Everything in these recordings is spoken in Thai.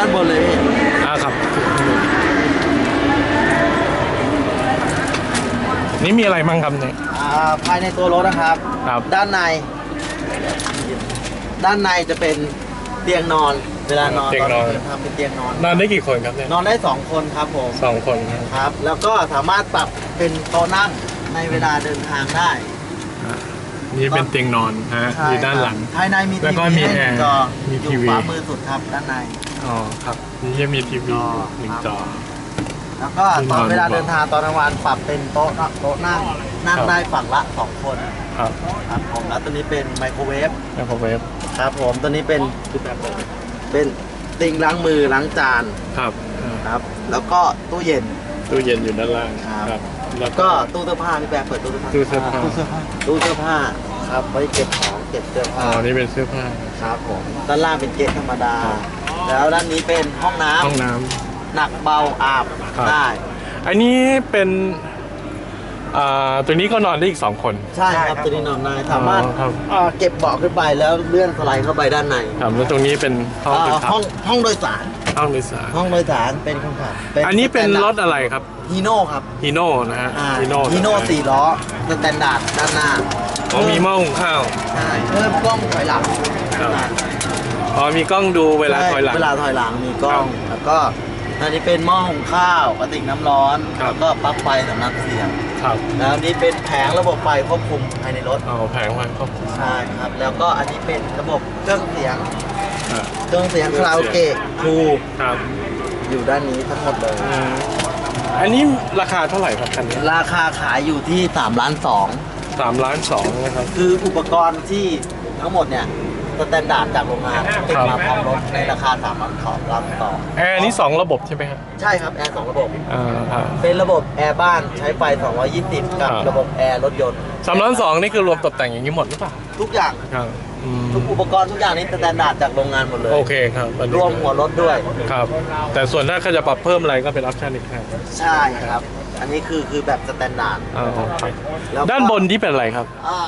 ด้านบนเลยพี่อ่าครับ นี่มีอะไรบ้างครับเนี่ย อ่าภายในตัวรถนะครับ ครับ ด้านใน ด้านในจะเป็นเตียงนอน เวลานอนเตียงนอนตทำเป็นเตียงนอน นอนได้กี่คนครับเนี่ยนอนได้สองคนครับผมสองคนครับครับ แล้วก็สามารถปรับเป็นโต๊ะนั่งในเวลาเดินทางได้นี่เป็นเตียงนอนนะฮะใช่อยู่ด้านหลัง ครับภายในมีแล้วก็มีทีวีให้หนึ่งแอร์จอมีอยู่ทีวีขวามือสุดครับด้านใน อ๋อครับนี่จะมีทีวีจอหนึ่งครับจอ แล้วก็ที่ตนออนนเวลาดีกว่าเดินทางตอนกลางวันปรับเป็นโต๊ะโต๊ะนั่งนั่งครับได้ฝั่งละสองคนครับครับผมแล้วตัวนี้เป็นไมโครเวฟแล้วก็เวฟครับผมตัวนี้เป็นเป็นติงล้างมือล้างจานครับอ่าครับ แล้วก็ตู้เย็นตู้เย็นอยู่ด้านล่างครับครับแล้วก็ตู้เสื้อผ้าพี่แบร์เปิดตู้เสื้อผ้าตู้เสื้อผ้าตู้เสื้อผ้าครับไว้เก็บของเก็บเสื้ออ๋ผ้าอนี่เป็นเสื้อผ้าครับผมด้านล่างเป็นเกตธรรมดา แล้วด้านนี้เป็นห้องน้ำห้องน้หนักเบาอาบครับ ได้ำอันนี้เป็นอ่าตัวนี้ก็นอนได้อีกสองคน ใช่ครับตัวนี้นอนได้สามารถอ๋อครับ เอ่อเก็บเบาะขึ้นไปแล้วเลื่อนสไลด์เข้าไปด้านในครับแล้วตรงนี้เป็นห้องเอ่จุอดพักห้องห้องโดยสาร ห้องโดยสารห้องโดยสารเป็นคนขับอันนี้เป็นรถอะไรครับฮีโน่ครับฮีโน่นะฮะอ่าฮีโน่ฮีโน่สี่ล้อสแตนดาร์ดด้านหน้า อ๋อมีหม้อหุงข้าว ใช่เพิ่มกล้องถอยหลังครับอ๋ อมีกล้องดูเวลาถอยหลัง เวลาถอยหลังมีกล้องครับแล้วก็อันนี้เป็นหม้อหุงข้าวกระติกน้ำร้อนครับ แล้วก็ปลั๊กไฟสำนักเสียงครับแล้วอันนี้เป็นแผงระบบไฟควบคุมภายในรถเอาแผงไว้ครอบใช่ครับ แล้วก็อันนี้เป็นระบบเครื่องเสียงอ่าเครื่องเสียงคาราโอเกะครูครับอยู่ด้านนี้ทั้งหมดเลย อืมอันนี้ราคาเท่าไหร่ครับคันนี้ราคาขายอยู่ที่3ล้าน2สามล้านสองนะครับ คืออุปกรณ์ที่ทั้งหมดเนี่ย สแตนดาร์ดจากโรงงานติดมาพร้อมรถในราคา3ล้าน2ล้าน2แอร์นี่สองระบบใช่ไหมครับใช่ครับแอร์สองระบบ อ่าครับเป็นระบบแอร์บ้านใช้ไฟ 220กับครับระบบแอร์รถยนต์สามล้านสองนี่คือรวมตกแต่งอย่างนี้หมดหรือเปล่าทุกอย่างครับอืมทุกอุปกรณ์ทุกอย่างนี้สแตนดาร์ดจากโรงงานหมดเลย โอเคครับอันนี้รวมหัวรถด้วย ครับ แต่ส่วนถ้าเขาจะปรับเพิ่มอะไรก็เป็นออปชั่นอีกครับใช่ครับ อันนี้คือคือแบบสแตนดาร์ดอ่าโอเคแล้วก็ด้านบนที่เป็นอะไรครับอ่า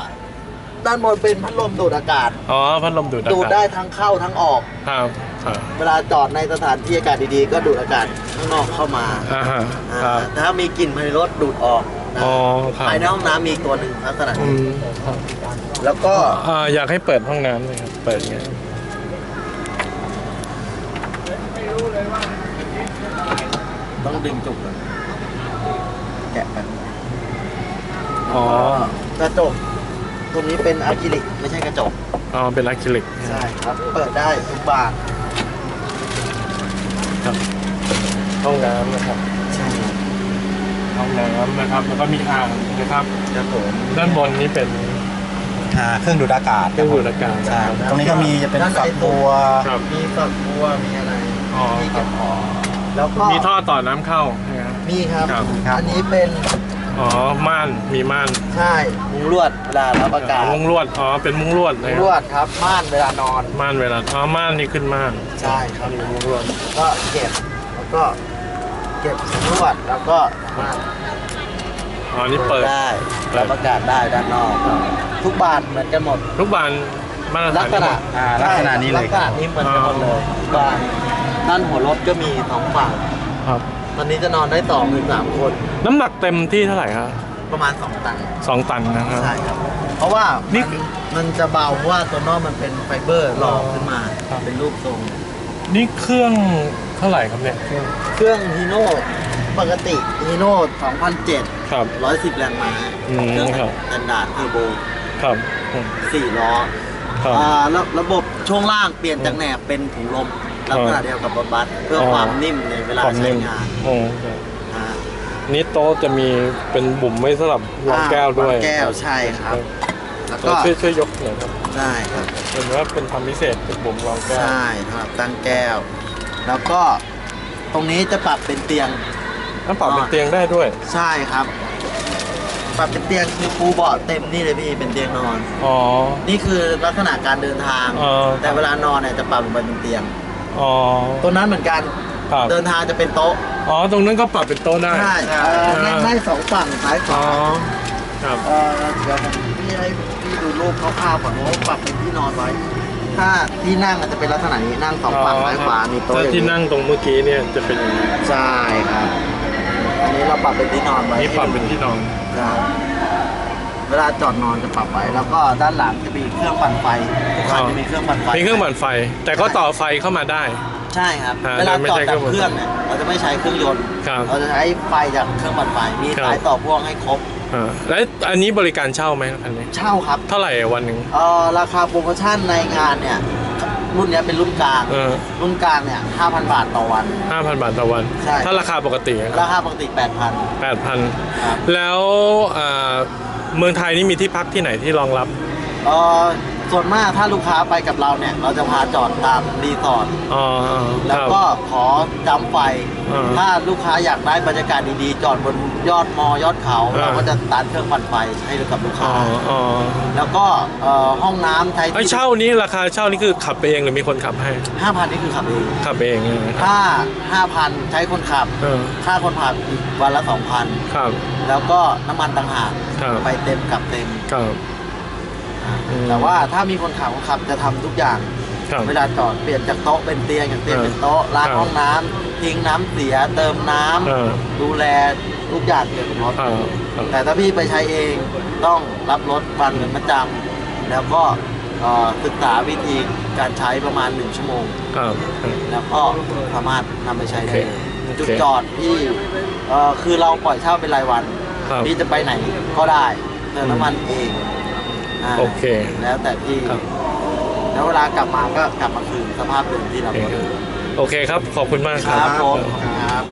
ด้านบนเป็นพัดลมดูดอากาศ อ๋อพัดลมดูดอาดูดกาศได้ทั้งเข้าทั้งออก ครับครับ เวลาจอดในสถานที่อากาศดีๆ ก็ดูดอากาศข้างนอกเข้ามาอ่าฮะอ่าครับแต่ถ้ามีกลิ่นภายในรถดูดออกนะอ๋อครับภายในห้องน้ำมีอีกตัวหนึ่งลักษณะอืนี้มครับแล้วก็อ่าอยากให้เปิดห้องน้ำเลยครับ เปิดไงต้องดึงจุกก่อนแกะไปอ๋อ กระจก ตรงนี้เป็นอะคริลิกไม่ใช่กระจก อ๋อเป็นอะคริลิกใช่ครับ เปิดได้ทุกบานครับห้องน้ำนะครับใช่ห้องน้ำนะครับแล้วก็มีอ่างนะครับครับผมด้านบนนี้เป็นอ่าเครื่องดูดอากาศเครื่องดูดอากาศใช่ตรงนี้ก็มีจะเป็นด้านในฝักบัวครับมีฝักบัวมีอะไรอ๋อมีเก็บของแล้วก็มีท่อต่อน้ำเข้าใช่ไหมครับมีครับครับ อันนี้เป็น อ๋อ ม่าน มีม่านใช่มุ้งลวดเวลารับอากาศมุ้งลวด อ๋อ เป็นมุ้งลวดนะมุ้งคลรับวดครับ ม่านเวลานอน ม่านเวลา อ๋อ ม่านนี่ขึ้นม่าน ใช่ครับนี่มุ้งลวด ก็เก็บแล้วก็เก็บลวดแล้วก็ม่านอ๋อ นี่เปิด ได้เปิดรับอากาศได้ด้านนอก ทุกบานเหมือนกันหมด ทุกบานมาตรลัฐากนษณะอ่าลักษณะนี้เลยลักษณะนี้เหมือนกันหมดเลยทุกบานด้านหัวรถก็มีสองฝั่งครับ ตอนนี้จะนอนได้สองถึงสามคน น้ำหนักเต็มที่เท่าไหร่ครับประมาณสองตันสองตันนะครับ ใช่ครับ เพราะว่านี่มันมันจะเบาเพราะว่าตัวนอกมันเป็นไฟเบอร์หล่อขึ้นมา ครับ เป็นรูปทรง นี่เครื่องเท่าไหร่ครับเนี่ยเครื่องเครื่องฮีโน่ปกติฮีโน่2007 ครับ 110 แรงม้าอืมเครื่องครับ สแตนดาร์ดเทอร์โบครับอืม4ล้อครับ อ่าแล้วระบบช่วงล่างเปลี่ยนจากแหนบเป็นถุงลม ลักษณะเดียวกับรถบัสเพื่อออความนิ่มในเวลาความใช้นิ่มงานอืมครับนะฮะนี่โต๊ะจะมีเป็นบุ่มไว้สำหรับรองแก้วด้วยรองแก้วใช่ครับ แล้วก็ช่วยช่วยยกหน่อยครับได้ครับเห็นว่าเป็นทำพิเศษเป็นบุ่มรองแก้วใช่สำหรับตั้งแก้ว แล้วก็ตรงนี้จะปรับเป็นเตียง น้ำเปล่าเป็นเตียงได้ด้วย ใช่ครับ ปรับเป็นเตียงคือปูเบาะเต็มนี่เลยพี่เป็นเตียงนอน อ๋อ นี่คือลักษณะการเดินทางอ๋อแต่เวลานอนเนี่ยจะปรับลงไปเป็นเตียง อ๋อตัวนั้นเหมือนกัน ครับ เดินทางจะเป็นโต๊ะอ๋อ ตรงนั้นก็ปรับเป็นโต๊ะได้ ใช่เอ่อนั่งได้สองฝั่งซ้ายขอ๋วาอ ครับ เอ่อเดี๋ยวผมพี่ให้พี่ดูรูปคร่าวๆก่อนว่าปรับเป็นที่นอนไว้ ถ้าที่นั่งมันจะเป็นลักษณะนี้นั่งสองฝั่งซ้ายขวามีโต๊ะถ้าอย่างที่นี้นั่งตรงเมื่อกี้เนี่ยจะเป็นยังไงใช่ครับ อันนี้เราปรับเป็นที่นอนไว้นี่ปรับเป็นที่นอนใช่ เวลาจอดนอนจะปรับไว้แล้วก็ด้านหลังจะมีเครื่องปั่นไฟทุกคันจะมีเครื่องปั่นไฟมีเครื่องปั่นไฟ แต่ก็ต่อไฟเข้ามาได้ ใช่ครับอ่าเวลาไม่จอดใช่จากเครื่องปั่นไฟเครื่องเนี่ยเราจะไม่ใช้เครื่องยนต์ครับ เราจะใช้ไฟจากเครื่องปั่นไฟมีครับสายต่อพ่วงให้ครบอ่าแล้วอันนี้บริการเช่าไหมอันนี้ เช่าครับ เท่าไหร่อะวันหนึ่ง เอ่อราคาโปรโมชั่นในงานเนี่ย รุ่นเนี้ยเป็นรุ่นกลาง เออ รุ่นกลางเนี่ย5,000 บาทต่อวันห้าพันบาทต่อวัน ใช่ ถ้าราคาปกติราคาปกติ 8,000แปดพันครับแล้วอ่าเมืองไทยนี่มีที่พักที่ไหนที่รองรับ เอ่อ ส่วนมากถ้าลูกค้าไปกับเราเนี่ย เราจะพาจอดตามรีสอร์ทอ๋ออ๋อแล้วครับ ก็ขอจำไฟ อ่าถ้าลูกค้าอยากได้บรรยากาศดีๆ จอดบนยอดมอยอดเขา อ่า เราก็จะตัดเครื่องปั่นไฟให้กับลูกอ๋ค้า ออ๋อแล้วก็เอ่อห้องน้ำใช้ไอเช่านี้ราคาเช่านี่คือขับเองหรือมีคนขับให้ ห้าพันนี่คือขับเอง ขับเองใช่ไหมครับถ้าห้าพันใช้คนขับ เออค่าคนขับอีกวันละสองพัน ครับ แล้วก็น้ำมันต่างหากครับ ไปเต็มกลับเต็ม ครับอืม แต่ว่าถ้ามีคนขับคนขับจะทำทุกอย่างครับเวลาจอดเปลี่ยนจากโต๊ะเป็นเตียงจากเตียงเออเป็นโต๊ะล้างครับห้องน้ำทิ้งน้ำเสียเติมน้ำเออดูแลทุกอย่างเกี่ยวกับรถอ่าครับแต่ถ้าพี่ไปใช้เองต้องรับรถวันเงินมาจำแล้วก็เอ่อศึกษาวิธีการใช้ประมาณ1ชั่วโมงครับครับแล้วก็สามารถนำไปใช้ได้เลยโอเคจุดจอดพี่เอ่อคือเราปล่อยเช่าเป็นรายวันครับพี่จะไปไหนก็ได้เติมน้ำมันเองาโอเคแล้วแต่พี่ครับ แล้วเวลากลับมาก็กลับมาคืนสภาพเดิมที่เราโอเคเปิดโอเคครับ ขอบคุณมากคครับรับผมครับ